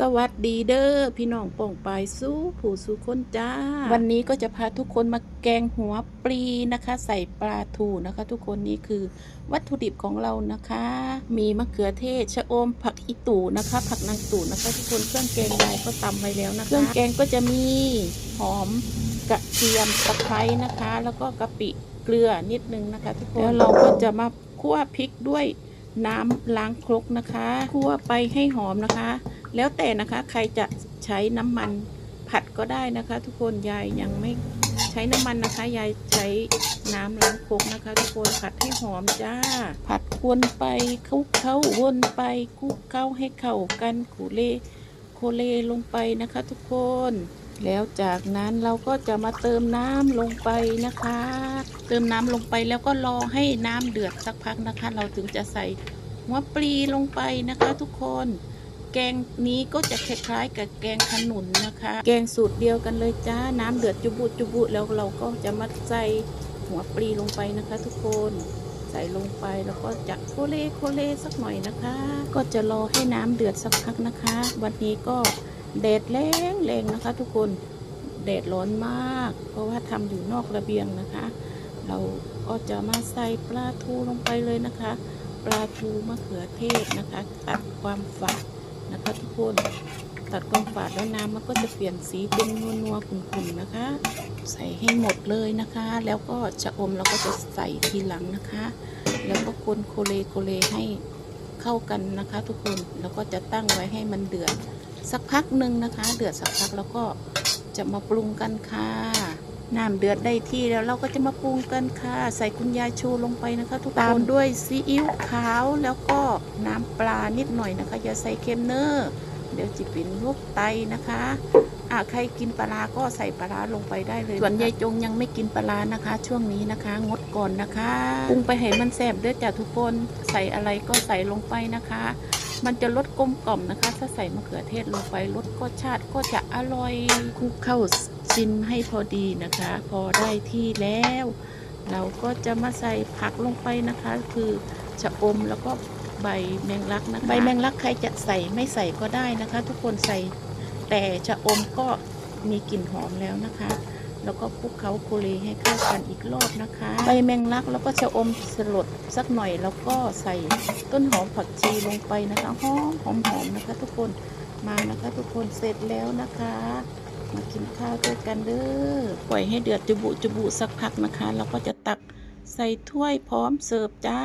สวัสดีเด้อพี่น้องป่องปายสู้ผู้สู้คนจ้า วันนี้ก็จะพาทุกคนมาแกงหัวปลีนะคะ ใส่ปลาทูนะคะ ทุกคนนี่คือวัตถุดิบของเรานะคะ มีมะเขือเทศชะอมผักอีตู่นะคะ ผักนางตู่นะคะ ทุกคนเครื่องแกงยายก็ตำไว้แล้วนะคะ เครื่องแกงก็จะมีหอมกระเทียมตะไคร้นะคะ แล้วก็กะปิเกลือนิดนึงนะคะ ทุกคนแล้วเราก็จะมาคั่วพริกด้วย น้ำล้างครกนะคะคั่วไปให้หอมนะคะ แล้วแต่นะคะใครจะใช้น้ำมันผัดก็ได้นะคะ ทุกคนยายยังไม่ใช้น้ำมันนะคะยายใช้น้ำล้างครกนะคะ ทุกคนผัดให้หอมจ้า ผัดวนไปคลุกเข้าวนไปคลุกเข้าให้เข้ากันกุเล เลลงไปนะคะทุกคน แล้วจากนั้นเราก็จะมาเติมน้ำลงไปนะคะ เติมน้ำลงไปแล้วก็รอให้น้ำเดือดสักพักนะคะ เราถึงจะใส่หัวปลีลงไปนะคะทุกคน แกงนี้ก็จะคล้ายๆกับแกงขนุนนะคะ แกงสูตรเดียวกันเลยจ้า น้ำเดือดจุบุจุบุแล้วเราก็จะมาใส่หัวปลีลงไปนะคะทุกคน ส่ลงไปแล้วก็จะโคเลโคเลสักหน่อยนะคะ ก็จะรอให้น้ำเดือดสักพักนะคะ วันนี้ก็แดดแรงแรงนะคะ ทุกคนแดดร้อนมาก เพราะว่าทำอยู่นอกระเบียงนะคะ เราก็จะมาใส่ปลาทูลงไปเลยนะคะ ปลาทูมะเขือเทศนะคะ ตัดความฝาดนะคะทุกคน ตัดความฝาดแล้วน้ำมันก็จะเปลี่ยนสีเป็นนัวนัวๆขุ่นๆนะคะ ใส่ให้หมดเลยนะคะ แล้วก็ชะอมเราก็จะใส่ทีหลังนะคะ แล้วก็คนโคเลโคเลให้เข้ากันนะคะ ทุกคนแล้วก็จะตั้งไว้ให้มันเดือดสักพักหนึ่งนะคะ เดือดสักพักแล้วก็จะมาปรุงกันค่ะน้ำเดือดได้ที่แล้วเราก็จะมาปรุงกันค่ะ ใส่คุณยายชูลงไปนะคะ ทุกคนตามด้วยซีอิ๊วขาวแล้วก็น้ำปลานิดหน่อยนะคะ อย่าใส่เค็มเนอร์ เดี๋ยวจะเป็นโรคไตนะคะอ่าใครกินปลาก็ใส่ปลาลงไปได้เลย ส่วนยายจงยังไม่กินปลานะคะ ช่วงนี้นะคะ งดก่อนนะคะปรุงไปให้มันแซ่บด้วยจ้ะทุกคนใส่อะไรก็ใส่ลงไปนะคะ มันจะลดกลมกล่อมนะคะ ถ้าใส่มะเขือเทศลงไปรสก็ชาติก็จะอร่อยคลุกเข้าชิมให้พอดีนะคะ พอได้ที่แล้ว เราก็จะมาใส่ผักลงไปนะคะ คือชะอมแล้วก็ ใบแมงลักนะคะ ใบแมงลักใครจะใส่ไม่ใส่ก็ได้นะคะ ทุกคนใส่แต่ชะอมก็มีกลิ่นหอมแล้วนะคะ แล้วก็คลุกเคล้าโคเลให้เข้ากันอีกรอบนะคะ ใบแมงลักแล้วก็ชะอมสลดสักหน่อยแล้วก็ใส่ต้นหอมผักชีลงไปนะคะหอมหอมหอมนะคะ ทุกคนมานะคะทุกคนเสร็จแล้วนะคะ มากินข้าวด้วยกันเด้อปล่อยให้เดือดจุบุจุบุสักพักนะคะแล้วก็จะตักใส่ถ้วยพร้อมเสิร์ฟจ้า